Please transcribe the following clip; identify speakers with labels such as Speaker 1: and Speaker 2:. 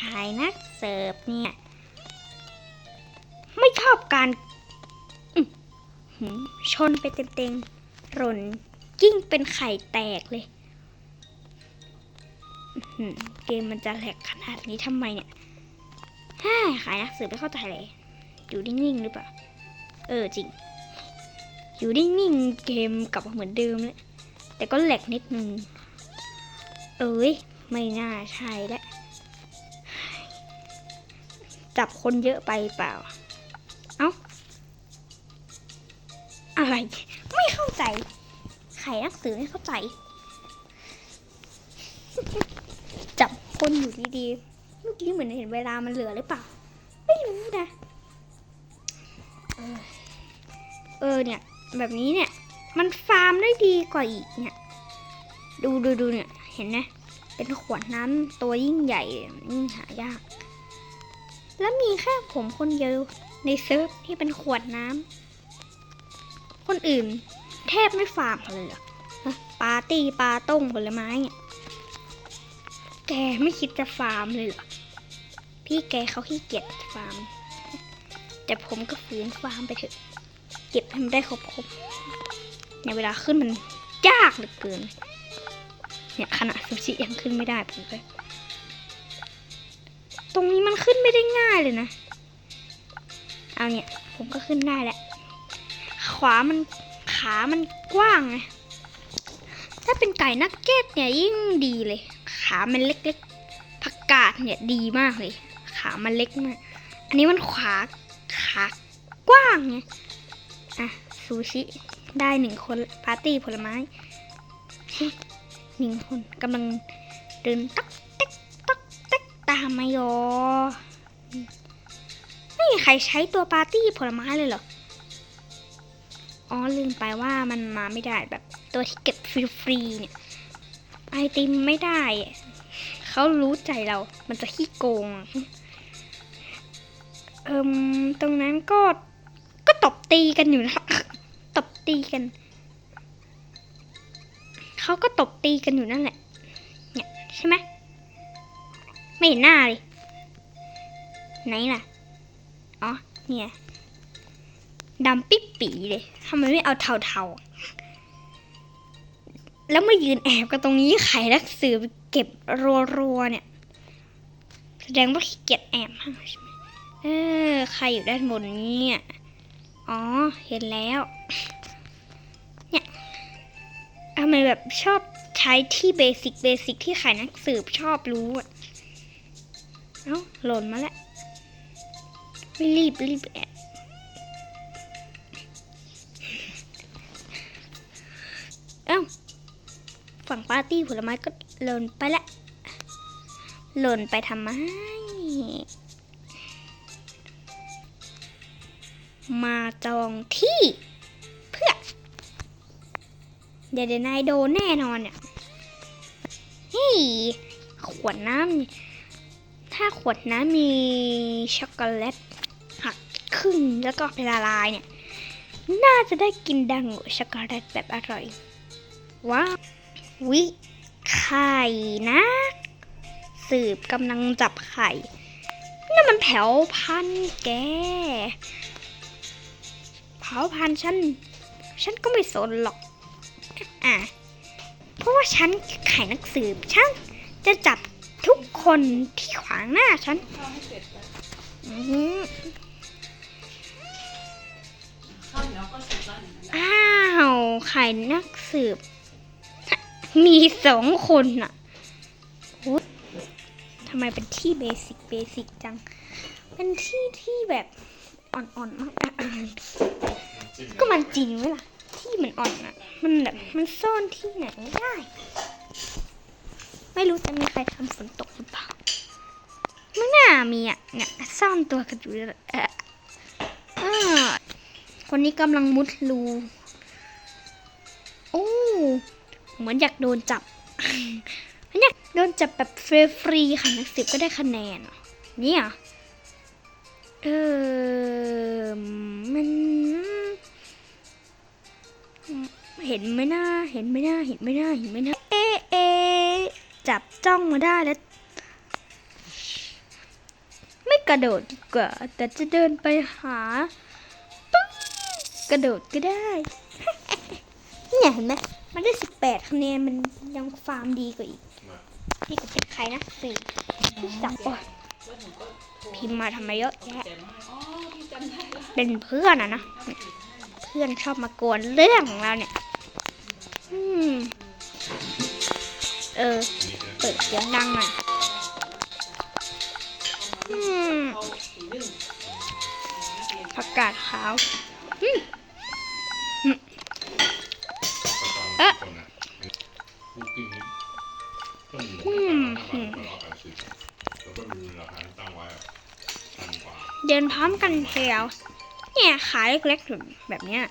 Speaker 1: ขายนักเสิร์ฟเนี่ย ไม่ชอบการชนไปเต็มๆหล่นกิ้งเป็นไข่แตกเลย เกมมันจะแหลกขนาดนี้ทำไมเนี่ยฮ่าขายนักเสิร์ฟไม่เข้าใจเลย อยู่นิ่งๆหรือเปล่า เออจริง อยู่นิ่งๆเกมกลับมาเหมือนเดิมเลยแต่ก็แหลกนิดนึง เอ้ย ไม่น่าใช่แล้ว จับคนเยอะไปเปล่า เอ้า อะไร ไม่เข้าใจ ใครนักสือไม่เข้าใจ จับคนอยู่ดีๆ เมื่อกี้เหมือนเห็นเวลามันเหลือหรือเปล่า ไม่รู้นะ เออเออเนี่ย แบบนี้เนี่ย มันฟาร์มได้ดีกว่าอีกเนี่ย ดูดูดูเนี่ย เห็นไหมเป็นขวดน้ำตัวยิ่งใหญ่ยิ่งหายาก แล้วมีแค่ผมคนเดียวในเซิร์ฟที่เป็นขวดน้ำ คนอื่น แทบไม่ฟาร์มเลยหรอะปาร์ตี้ปาต้งผลไม้เนี่ยแกไม่คิดจะฟาร์มเลยเหรอ พี่แกเขาขี้เกียจฟาร์ม แต่ผมก็ฝืนฟาร์มไปเถอะ เก็บให้มันได้ครบๆในเวลาขึ้นมันยากเหลือเกิน เนี่ยขนาดซูชิยังขึ้นไม่ได้ผมเลย ตรงนี้มันขึ้นไม่ได้ง่ายเลยนะ เอาเนี่ย ผมก็ขึ้นได้แหละ ขวามันขามันกว้างไง ถ้าเป็นไก่นักเก็ตเนี่ยยิ่งดีเลย ขามันเล็กๆ ผักกาดเนี่ยดีมากเลย ขามันเล็กมาก อันนี้มันขวาขากว้างไง อะซูชิได้หนึ่งคนปาร์ตี้ผลไม้หนึ่งคนกำลังเดินตักามมายอไม่มีใครใช้ตัวปาร์ตี้ผลไม้เลยเหรอ อ๋อลืมไปว่ามันมาไม่ได้แบบตัวที่เก็บฟรีๆเนี่ย ไอติมไม่ได้ เขารู้ใจเรา มันจะขี้โกง เอิมตรงนั้นก็ ก็ตบตีกันอยู่นะ ตบตีกัน เขาก็ตบตีกันอยู่นั่นแหละ เนี่ยใช่ไหม ไม่เห็นหน้าเลย ไหนล่ะ อ๋อ เนี่ยดำปิ๊บปีเลยทำไมไม่เอาเทาๆ แล้วมายืนแอบกันตรงนี้ไขนักสือเก็บรัวๆเนี่ย แสดงว่าขี้เกียจแอบมากใช่ไหมเออ ใครอยู่ด้านบนนี้อะอ๋อ เห็นแล้ว เนี่ยทำไมแบบชอบใช้ที่เบสิกเบสิกที่ขายนักสืบชอบรู้อะ เอ้าหล่นมาแล้วไม่รีบรีบแอบเอ้าฝั่งปาร์ตี้ผลไม้ก็หล่นไปละหล่นไปทำไม มาจองที่เพื่อ เดี๋ยวเดี๋ยวนายโดนแน่นอนเนี่ยเฮ้ยขวดน้ำ ถ้าขวดน้ำมีช็อกโกแลตหักครึ่งแล้วก็ไปละลายเนี่ย น่าจะได้กินดังช็อกโกแลตแบบอร่อย ว้าววิไข่นะ สืบกำลังจับไข่นี่นมันแผวพันแกเผาพันฉัน ฉันก็ไม่สนหรอก อะ เพราะว่าฉันไข่นักสืบฉันจะจับ คนที่ขวางหน้าฉันอ้า
Speaker 2: ว
Speaker 1: ข่าวไข่นักสืบ มีสองคนน่ะทำไมเป็นที่เบสิกเบสิกจัง เป็นที่ที่แบบอ่อนๆมากก็มันจริงไหมล่ะ ที่มันอ่อนอะ มันแบบมันซ่อนที่ไหนได้ ไม่รู้จะมีใครทำฝนตกหรือเปล่าไม่น่ามีอะเนี่ยซ่อนตัวกันอยู่เลยเออคนนี้กำลังมุดรูโอ้เหมือนอยากโดนจับเหมือนอยากโดนจับแบบฟรีๆค่ะนักสืบก็ได้คะแนนเนี่ยเออมันเห็นไหมนะเห็นไหมนะเห็นไหมนะเห็นไหมนะเอ๊ะเอ๊ะ จับจ้องมาได้แล้ว ไม่กระโดดดีกว่า แต่จะเดินไปหาปึ๊บกระโดดก็ได้ เนี่ยเห็นไหมมันได้สิบแปดคะแนนมันยังฟาร์มดีกว่าอีก
Speaker 3: มา
Speaker 1: นี่ก็เป็นใครนะสี่จับโอ้ยพิมพ์มาทำไมเยอะแยะเป็นเพื่อนอะนะเพื่อนชอบมากวนเรื่องของเราเนี่ย อืม เออ เปิดเสียงดังหน่อยอืม
Speaker 2: เขาสีหนึ่งนักเรียน
Speaker 1: ผักกาดขาวอืม
Speaker 3: ก็ต้องคนนะคุกกิ้งนี้ต้นหมูราคาร้อยแปดสิบแล้วก็มีราคาที่ตั้งไว้อะพันกว่า
Speaker 1: เดินพร้อมกันเชียวเนี่ยขายเล็กๆแบบเนี้ย